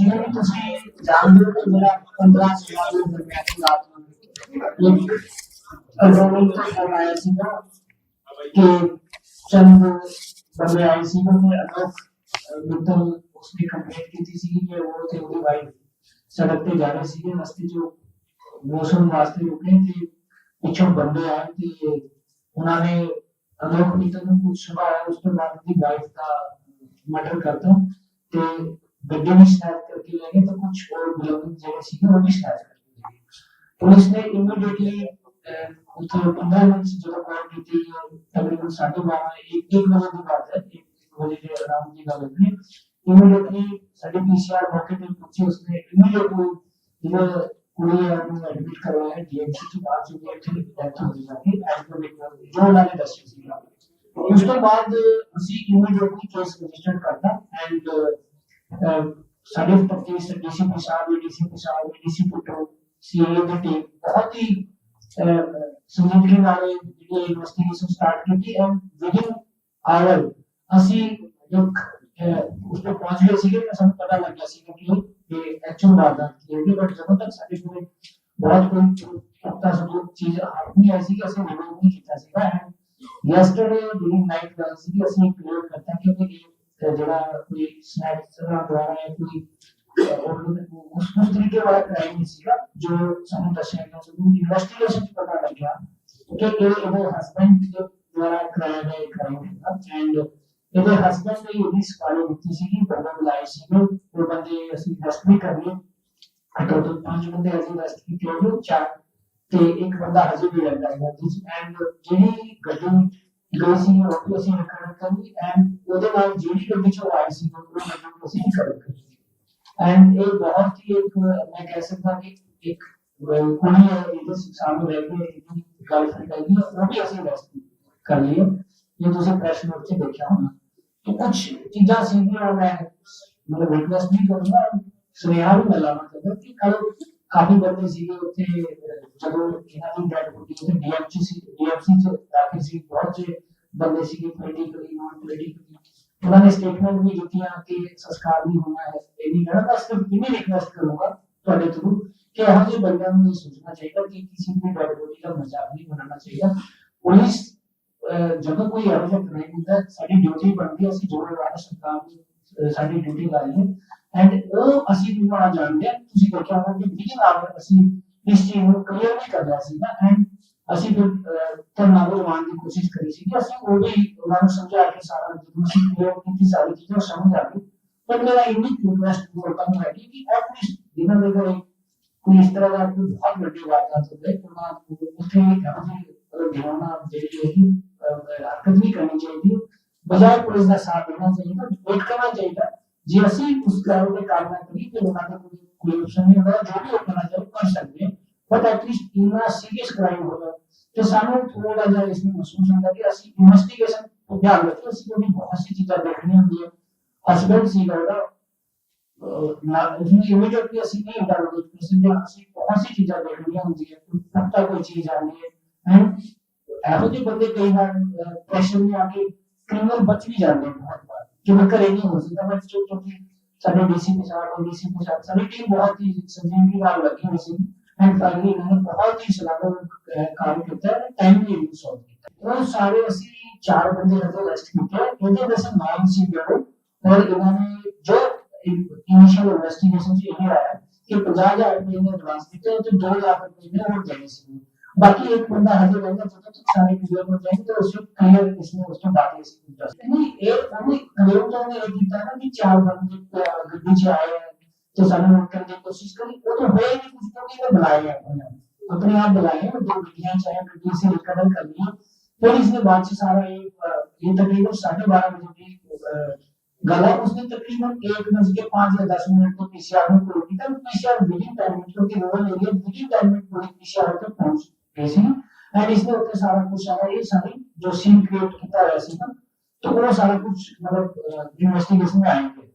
जीवन में तुझे जान दो मेरा पंद्रह सोलह लोग मर गया था रात में गवर्नमेंट का खबर आया सीधा कि चंद बंदे आए सीधे में अगर मित्तल उसने कंप्लेंट की थी सी कि वो थे उनके भाई सड़क पे जा रहे सीधे रास्ते जो मौसम रास्ते रुके थे पीछे बंदे आए थे उन्होंने अगर मित्तल ने कुछ सुना है उस पर बात की गाइड का मर्डर करता तो गड्ढे बिल्डिंग स्नैप करके लेंगे तो कुछ और बिलोंगिंग जगह चाहिए वो भी स्टार्ट कर दिए पुलिस ने इमीडिएटली उधर पंद्रह मिनट से ज़्यादा कॉल की थी तकरीबन साढ़े बारह एक एक बजे की बात है एक बजे के अराउंड की बात है इमीडिएटली साढ़े पीसीआर मौके पे पहुँची उसने इमीडिएटली इधर पूरे आदमी एडमिट करवाया है डीएमसी की बात जो एक्चुअली डेथ हो जाती है एज पर जो लाने दस चीज़ उसके बाद उसी इमीडिएटली केस रजिस्टर करता एंड ਸਾਡੇ ਤਫਤੀਸ਼ DCP Sahib DCP Sahib DCP to CA the team ਬਹੁਤ ਹੀ ਸਮੂਥਲੀ ਨਾਲ ਜਿਹੜੀ ਇਨਵੈਸਟੀਗੇਸ਼ਨ ਸਟਾਰਟ ਕੀਤੀ ਐਂਡ ਵਿਦਿਨ ਆਵਰ ਅਸੀਂ ਇੱਕ ਅਹ, ਉਸ ਤੋਂ ਪਹੁੰਚ ਗਏ ਸੀਗੇ ਤਾਂ ਸਾਨੂੰ ਪਤਾ ਲੱਗ ਗਿਆ ਸੀ ਕਿ ਇਹ ਐਕਚੁਅਲ ਵਾਰਦਾਤ ਕੀ ਹੋਗੀ ਬਟ ਜਦੋਂ ਤੱਕ ਸਾਡੇ ਕੋਲ ਬਹੁਤ ਕੋਈ ਪੱਕਾ ਸਬੂਤ ਚੀਜ਼ ਹੱਥ ਨਹੀਂ ਆਈ ਸੀ ਕਿ ਅਸੀਂ ਰਿਵੀਲ ਨਹੀਂ ਕੀਤਾ ਸੀਗਾ ਐਂਡ ਯੈਸਟਰਡੇ ਡਿਊਰਿੰਗ ਨਾਈਟ ਗੱਲ ਸੀ ਕਿ ਅਸੀਂ ਕਲੀਅਰ ਕਰਤਾ ਕਿ ਇਹ ਅਹ, ਜਿਹੜਾ ਕੋਈ ਸਨੈਕਸ ਦਾ ਦੁਆਰਾ ਹੈ ਕੋਈ ਅਹ, ਉਹ ਉਸ ਉਸ ਤਰੀਕੇ ਵਾਲਾ ਕ੍ਰਾਈਮ ਨਹੀਂ ਸੀਗਾ ਜੋ ਸਾਨੂੰ ਦੱਸਿਆ ਗਿਆ ਸੀ ਇਨਵੈਸਟੀਗੇਸ਼ਨ ਚ ਪਤਾ ਲੱਗਿਆ ਕਿ ਇਹ ਇਹਦੇ ਹਸਬੰਡ ਦੇ ਦੁਆਰਾ ਕਰਾਇਆ ਗਿਆ ਕ੍ਰਾਈਮ ਹੈ ਐਂਡ ਇਹਦੇ ਹਸਬੰਡ ਨੇ ਉਹਦੀ ਸਫਾਈ ਦਿੱਤੀ ਸੀ ਕਿ ਬੰਦਾ ਬੁਲਾਏ ਸੀ ਉਹ ਬੰਦੇ ਅਸੀਂ ਅਰੈਸਟ ਵੀ ਕਰ ਲਏ ਟੋਟਲ ਪੰਜ ਬੰਦੇ ਅਸੀਂ ਅਰੈਸਟ ਕੀਤੇ ਹੋਏ ਚਾਰ ਤੇ ਇੱਕ ਬੰਦਾ ਹਜੇ ਵੀ ਰਹਿੰਦਾ ਹੈ ਜਿਸ ਐਂਡ ਜਿਹੜੀ ਗੱਡੀ ਗਈ ਸੀ ਉਹ ਵੀ ਅਸੀਂ ਰਿਕਵਰ ਕਰੀ ਐਂਡ ਉਹਦੇ ਨਾਲ ਜਿਹੜੀ ਗੱਡੀ ਚੋਂ ਆਈ ਸੀ ਉਹ ਗੱਡੀ ਨੂੰ ਅਸੀਂ ਰਿਕਵਰ ਕਰੀ ਐਂਡ ਇਹ ਬਹੁਤ ਹੀ ਇੱਕ ਮੈਂ ਕਹਿ ਸਕਦਾ ਕਿ ਇੱਕ ਅਹ, ਕੁੜੀ ਹੈ ਇਹਦੇ ਸਾਹਮਣੇ ਰਹਿ ਕੇ ਇਹਦੀ ਗਰਲਫ੍ਰੈਂਡ ਹੈਗੀ ਹੈ, ਉਹ ਵੀ ਅਸੀਂ ਅਰੈਸਟ ਕਰ ਲਈ ਹੈ। ਇਹ ਤੁਸੀਂ ਪ੍ਰੈਸ ਨੋਟ 'ਚ ਦੇਖਿਆ ਹੋਣਾ तो कुछ चीजें सीखने और मैं मतलब विटनेस भी करूंगा ਸੁਨੇਹਾ ਵੀ ਮਿਲਾਣਾ ਚਾਹੁੰਦਾ ਕਿ ਕੱਲ ਕਾਫੀ ਬੰਦੇ ਸੀਗੇ ਉੱਥੇ ਅਹ, ਜਦੋਂ ਇਹਨਾਂ ਦੀ ਡੈਡ ਬੋਡੀ ਉੱਥੇ ਡੀਐਮਸੀ ਸੀ ਡੀਐਮਸੀ ਚ ਦਾਖਲ ਸੀ ਬਹੁਤ ਜੇ ਬੰਦੇ ਸੀਗੇ ਪੋਲੀਟੀਕਲੀ ਨਾਨ ਪੋਲੀਟੀਕਲੀ ਉਹਨਾਂ ਨੇ ਸਟੇਟਮੈਂਟ ਵੀ ਦਿੱਤੀਆਂ ਕਿ ਸੰਸਕਾਰ ਵੀ ਹੋਣਾ ਹੈ ਇਹ ਨਹੀਂ ਕਹਿਣਾ ਬਸ ਸਿਰਫ ਇਵੇਂ ਰਿਕਵੈਸਟ ਕਰੂੰਗਾ ਤੁਹਾਡੇ ਥਰੂ ਕਿ ਇਹੋ ਜਿਹੇ ਬੰਦਿਆਂ ਨੂੰ ਇਹ ਸੋਚਣਾ ਚਾਹੀਦਾ ਕਿ ਕਿਸੇ ਦੀ ਡੈਡ ਬੋਡੀ ਦਾ ਮਜ਼ਾਕ ਨਹੀਂ ਬਣਾਉਣਾ ਚਾਹੀਦਾ ਪੁਲਿਸ ਅਹ ਜਦੋਂ ਕੋਈ ਇਹੋ ਜਿਹਾ ਕ੍ਰਾਈਮ ਹੁੰਦਾ ਹੈ, ਸਾਡੀ ਡਿਊਟੀ ਬਣਦੀ ਹੈ ਅਸੀਂ ਜ਼ਿੰਮੇਵਾਰ ਸਰਕਾਰ ਨੂੰ ਅਹ ਸਾਡੀ ਡਿਊਟੀ ਲਾਈ ਹੈ ਐਂਡ ਉਹ ਅਸੀਂ ਨਿਭਾਉਣਾ ਜਾਣਦੇ ਹਾਂ। ਤੁਸੀਂ ਦੇਖਿਆ ਹੋਣਾ ਕਿ ਵੀਹ ਨਾਲ ਅਸੀਂ ਇਸ ਚੀਜ਼ ਨੂੰ ਕਲੀਅਰ ਨਹੀਂ ਕਰ ਰਿਹਾ ਸੀ ਨਾ ਐਂਡ ਅਸੀਂ ਫਿਰ ਧਰਨਾ ਲਗਵਾਉਣ ਦੀ ਕੋਸ਼ਿਸ਼ ਕਰੀ ਸੀ ਕਿ ਅਸੀਂ ਉਹ ਵੀ ਉਹਨਾਂ ਨੂੰ ਸਮਝਾ ਕੇ ਸਾਰਾ ਜਦੋਂ ਅਸੀਂ ਕਲੀਅਰ ਕੀਤੀ ਸਾਰੀ ਚੀਜ਼ਾਂ ਉਹ ਸਮਝ ਆ ਗਈ। ਪਰ ਮੇਰਾ ਇੰਨੀ ਰਿਕੁਐਸਟ ਲੋਕਾਂ ਨੂੰ ਹੈ ਕਿ ਐਟਲੀਸਟ ਜਿਨ੍ਹਾਂ ਦੇ ਘਰੇ ਕੋਈ ਇਸ ਤਰ੍ਹਾਂ ਦਾ ਕੋਈ ਬਹੁਤ ਵੱਡੀ ਵਾਰਦਾਤ ਹੋਵੇ। ਉਹਨਾਂ ਨੂੰ ਉੱਥੇ ਇਹੋ ਜਿਹੀ ਗਿਆਨਾ ਜਿਹੜੀ ਹੈਗੀ ਅਹ, ਹਰਕਤ ਨਹੀਂ ਕਰਨੀ ਚਾਹੀਦੀ। ਬਜਾਏ ਪੁਲਿਸ ਦਾ ਸਾਥ ਦੇਣਾ ਚਾਹੀਦਾ ਵੇਟ ਕਰਨਾ ਚਾਹੀਦਾ। जैसे ही उस ग्राउंड में कामना करी तो लगा था कोई कोई नहीं होगा, जो भी करना चाहे कर सकते हैं। बट एटलीस्ट इतना सीरियस क्राइम होगा तो सामने थोड़ा जाए इसमें महसूस होगा कि ऐसी इन्वेस्टिगेशन तो क्या होगा? तो ऐसी कोई बहुत सी चीज़ें देखनी होती है। हस्बैंड सी होगा ना उसमें भी होती है सी नहीं डाल दो उसमें ऐसी बहुत सी चीज़ें देखनी होती है तो तब तक कोई चीज़ आनी है। एंड ऐसे जो बंदे कई बार प्रेशर में आके क्रिमिनल बच भी जाते हैं बहुत बार। जो मैं करे नहीं हो सकता बट जो क्योंकि सारे डीसीपी साहब और डीसीपी साहब सारी टीम बहुत ही संजीवनी वाल लगी हुई सी एंड फाइनली इन्होंने बहुत ही सलामत अह, काम किया है टाइमली इन्हें सॉल्व किया ਉਹ ਸਾਰੇ ਅਸੀਂ ਚਾਰ ਬੰਦੇ ਹਜੇ ਅਰੈਸਟ ਕੀਤੇ ਆ ਇਹਦੇ ਵਿੱਚ ਨਾਮ ਸੀ ਬਿਓ ਔਰ ਇਹਨਾਂ ਨੇ ਜੋ ਇਨੀਸ਼ੀਅਲ ਇਨਵੈਸਟੀਗੇਸ਼ਨ ਚ ਇਹ ਆਇਆ ਕਿ 50000 ਰੁਪਏ ਨੇ ਐਡਵਾਂਸ ਦਿੱਤੇ ਤੇ 2 ਲੱਖ ਰੁਪਏ ਨੇ ਹੋਰ ਦੇਣੇ ਸੀ बाकी एक बंदा हाजिर होगा जो तो सारे क्लियर हो जाएँगे तो उसको क्लियर इसमें उसको बातें यानी एक हमने प्रयोग तो हमने एक दिखा ना कि चार बंदे गड्डी से आए हैं तो सामने नोट करने की कोशिश करी। वो तो हुए नहीं कुछ तो भी बुलाए हैं अपने अपने आप बुलाए हैं, दो गड्डियाँ चाहे गड्डी से रिकवर कर लिए। फिर इसने बाद से सारा ये ये तकरीबन साढ़े बारह बजे की गला। उसने तकरीबन एक बज के पाँच या दस मिनट तो को पीसीआर में पूरी की तब पीसीआर विदिन टाइम क्योंकि रूरल एरिया विदिन टाइम में पूरी पीसीआर तक पहुँची। ਸੀ ਨਾ ਔਰ ਇਸ ਦੇ ਉੱਤੇ ਸਾਰਾ ਕੁਝ ਸਾਰਾ ਇਹ ਸਾਡੀ ਜੋ ਸੀਨ ਕ੍ਰੀਏਟ ਕੀਤਾ ਹੋਇਆ ਸੀ ਨਾ ਤਾਂ ਉਹ ਸਾਰਾ ਕੁਝ ਮਤਲਬ ਇਨਵੈਸਟੀਗੇਸ਼ਨ ਮੈਂ ਆਏਗੇ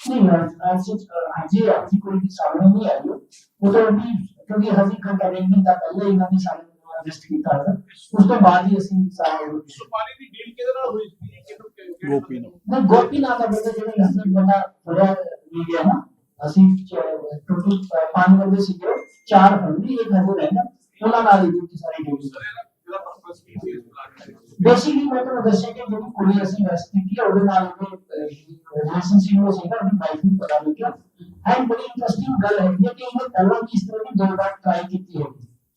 ਨਹੀਂ ਮੈਂ ਅੱਜ ਅੱਜ ਅੱਜ ਕੋਈ ਵੀ ਸਾਹਮਣੇ ਨਹੀਂ ਆਈ ਉਹ ਤਾਂ ਵੀ ਕਿਉਂਕਿ ਹਜ਼ੀ ਘੰਟਾ ਨਹੀਂ ਤਾਂ ਪਹਿਲੇ ਇਹਨਾਂ ਨੇ ਸਾਨੂੰ ਰਜਿਸਟਰ ਕੀਤਾ ਹੈ ਉਸ ਤੋਂ ਬਾਅਦ ਹੀ ਅਸੀਂ ਸਾਰਾ ਸੁਪਾਲੀ ਦੀ ਡੀਲ ਕਿਹਦੇ ਨਾਲ ਹੋਈ ਸੀ ਗੋਪੀ ਨਾਲ ਗੋਪੀ ਨਾਲ ਦਾ ਬੇਟਾ ਜਿਹੜਾ ਬੰਦਾ ਥੋੜਾ ਮੀਡੀਆ ਨਾ असीम टोटल पान करके सीखे चार हंडी एक हजर है ना तो लगा दीजिए कि सारी टेबल बेसिकली मैं तो दस के जो कोई ऐसी रेसिपी थी और नाल के रिलेशनशिप में सीखा अपनी वाइफ ने पता लिखा एंड बड़ी इंटरेस्टिंग गल है ये कि इन्हें पहला भी इस तरह की दो बार ट्राई की थी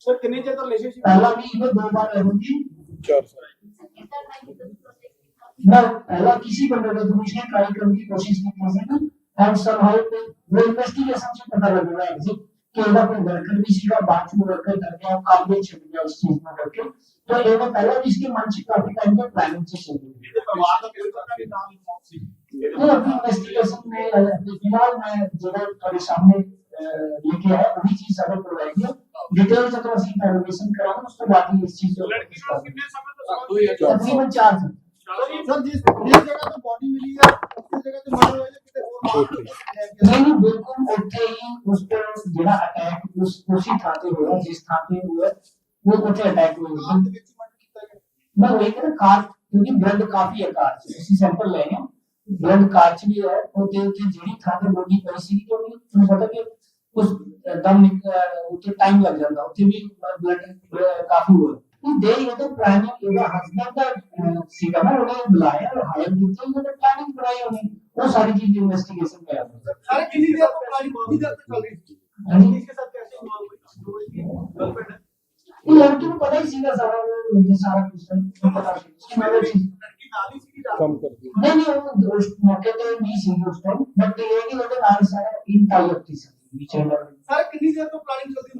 सर कितने ज़्यादा रिलेशनशिप पहला भी इन्हें दो बार रही थी चार सर मैं पहला किसी बंदे को दूसरे ट्राई करने की कोशिश की थी and somehow वो इन्वेस्टिगेशन से पता लगेगा एग्जिट कि एना कोई वर्कर भी सीखा बाद में वर्कर कर गया काम में छिप गया उस चीज़ में करके तो एना तो पहले भी इसके मन से काफ़ी टाइम तक प्लानिंग से चल रही है। तो अभी इन्वेस्टिगेशन में फ़िलहाल मैं जरा थोड़े सामने लेके आया वही चीज़ अगर करवाएँगे डिटेल से तो असली कराऊँगा उसके बाद ही इस चीज़ को तकरीबन चार दिन ਸਰ ਜਿਸ ਜਿਸ ਜਗ੍ਹਾ ਤੋਂ ਬੋਡੀ ਮਿਲੀ ਹੈ ਉਸ ਜਗ੍ਹਾ ਤੇ ਮਰਡਰ ਹੋਇਆ ਜਾਂ ਕਿਤੇ ਹੋਰ ਨਹੀਂ ਨਹੀਂ ਬਿਲਕੁਲ ਉੱਥੇ ਹੀ ਉਸ ਤੇ ਜਿਹੜਾ ਅਟੈਕ ਉਸ ਉਸੇ ਥਾਂ ਤੇ ਹੋਇਆ ਜਿਸ ਥਾਂ ਤੇ ਹੋਇਆ ਉਹ ਉੱਥੇ ਅਟੈਕ ਹੋਇਆ ਕਾਰ ਦੇ ਵਿੱਚ ਮਰਡਰ ਕੀਤਾ ਗਿਆ ਮੈਂ ਉਹ ਕਹਿੰਦਾ ਕਾਰ ਕਿਉਂਕਿ ਬਲੱਡ ਕਾਫੀ ਹੈ ਕਾਰ ਚ ਅਸੀਂ ਸੈਂਪਲ ਲੈ ਗਏ ਬਲੱਡ ਕਾਰ ਚ ਵੀ ਹੈ ਉਹ ਤੇ ਉੱਥੇ ਜਿਹੜੀ ਥਾਂ ਤੇ ਬੋਡੀ ਪਈ ਸੀ ਕਿਉਂਕਿ ਤੁਹਾਨੂੰ ਪਤਾ ਕਿ ਉਸ ਦਮ ਨਿਕ- ਅਹ ਉੱਥੇ ਟਾਈਮ ਲੱਗ ਜਾਂਦਾ ਉੱਥੇ ਵੀ blood they were the planning, you were husband का सिकमर उन्हें बुलाया और हायर कीजिए ये तो प्लानिंग बनाई उन्हें वो सारी चीज़ इन्वेस्टिगेशन में आता है सारी चीज़ें आपको प्लानिंग बहुत ही ज़्यादा चल रही थी यानी इसके साथ कैसे इन्वॉल्व हुई ये लड़की को पता ही सीधा सारा मुझे सारा कुछ पता उसकी मैंने नहीं नहीं वो उस मौके पे नहीं सीधी उस टाइम बट ये कि लड़के नाली सारा इन टाइप की सब बीच में सर कितनी देर तो प्लानिंग चलती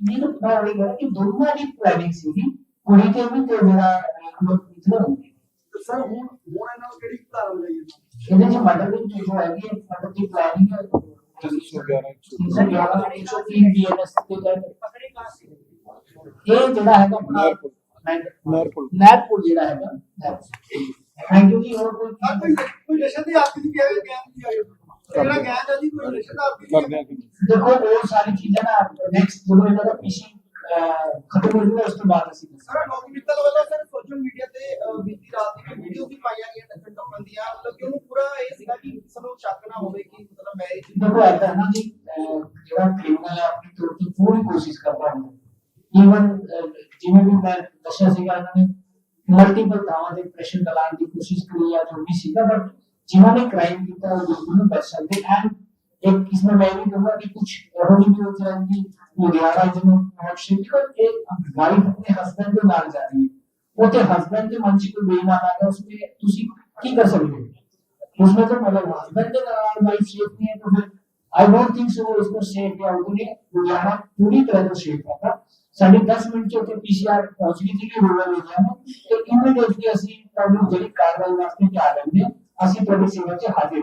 నేను అడిగారు దుర్మ అని ప్లానింగ్ సింగి कुणीचे मी तेवढा लोक मित्र होते सर हूँ हूँ है ना केडी प्लान लगी એને જે મદદની ચીજો આવી મતલબ જે પ્લાનિંગ છે 311 311 डीएनएस के लिए ये जड़ा है नैरपुर नैरपुर नैरपुर जड़ा है थैंक यू जी और कोई कोई जैसे भी आपकी क्या क्या ਦੇਖੋ ਬਹੁਤ ਸਾਰੀ ਚੀਜ਼ਾਂ ਨਾ ਨੈਕਸਟ ਜਦੋਂ ਇਹਨਾਂ ਦਾ ਫਿਸ਼ਿੰਗ ਖਤਮ ਹੋ ਜੂਗਾ ਉਸ ਤੋਂ ਬਾਅਦ ਅਸੀਂ ਸਰ ਲੋਕੀ ਮਿੱਤਲ ਵੱਲੋਂ ਸਰ ਸੋਸ਼ਲ ਮੀਡੀਆ ਤੇ ਬੀਤੀ ਰਾਤ ਦੀ ਵੀਡੀਓ ਵੀ ਪਾਈਆਂ ਗਈਆਂ ਟੱਕਰ ਟੱਪਣ ਦੀਆਂ। ਮਤਲਬ ਕਿ ਉਹਨੂੰ ਪੂਰਾ ਇਹ ਸੀਗਾ ਕਿ ਕਿਸੇ ਨੂੰ ਸ਼ੱਕ ਨਾ ਹੋਵੇ ਕਿ ਮਤਲਬ ਮੈਰਿਜ ਦੇਖੋ ਐਸਾ ਹੈ ਨਾ ਜੀ ਜਿਹੜਾ ਕ੍ਰਿਮੀਨਲ ਹੈ ਆਪਣੀ ਤੌਰ ਤੇ ਪੂਰੀ ਕੋਸ਼ਿਸ਼ ਕਰਦਾ ਹੁੰਦਾ ਈਵਨ ਜਿਵੇਂ ਵੀ ਮੈਂ ਦੱਸਿਆ ਸੀਗਾ ਇਹਨਾਂ ਨੇ ਮਲਟੀਪਲ ਥਾਵਾਂ ਤੇ ਪ੍ਰੈਸ਼ਰ ਡਾਲਣ ਦੀ ਕੋਸ਼ਿਸ਼ ਕੀਤੀ ਆ ਜੋ ਵੀ ਸੀਗਾ ਬਟ ਜਿਨ੍ਹਾਂ ਨੇ ਕ੍ਰਾਈਮ ਕੀਤਾ ਉਹ ਬਿਲਕੁਲ ਨਹੀਂ ਬਚ ਸਕਦੇ ਐਂਡ एक इसमें मैं भी कहूंगा कि कुछ एहो भी हो जाए कि लुधियाना जिन्हों नॉट बिकॉज एक वाइफ अपने हस्बैंड के नाल जा रही है वो ते हस्बैंड के मन से कोई बेईमान आ गया उसमें तुसी की कर सकते हो उसमें तो मतलब हस्बैंड के नाल वाइफ सेफ नहीं है तो फिर आई डोंट थिंक सो उसको सेफ या उन्होंने लुधियाना पूरी तरह से सेफ था साढ़े 10 मिनट ਚ ਉੱਥੇ ਪੀਸੀਆਰ ਪਹੁੰਚ ਗਈ ਸੀ ਕਿ ਰੂਰਲ ਏਰੀਆ ਨੂੰ ਤੇ ਇਮੀਡੀਏਟਲੀ ਅਸੀਂ ਤੁਹਾਨੂੰ ਜਿਹੜੀ ਕਾਰਵਾਈ ਵਾਸਤੇ ਤਿਆਰ ਰਹਿੰਦੇ अशी प्रदूषणाची हाजीरी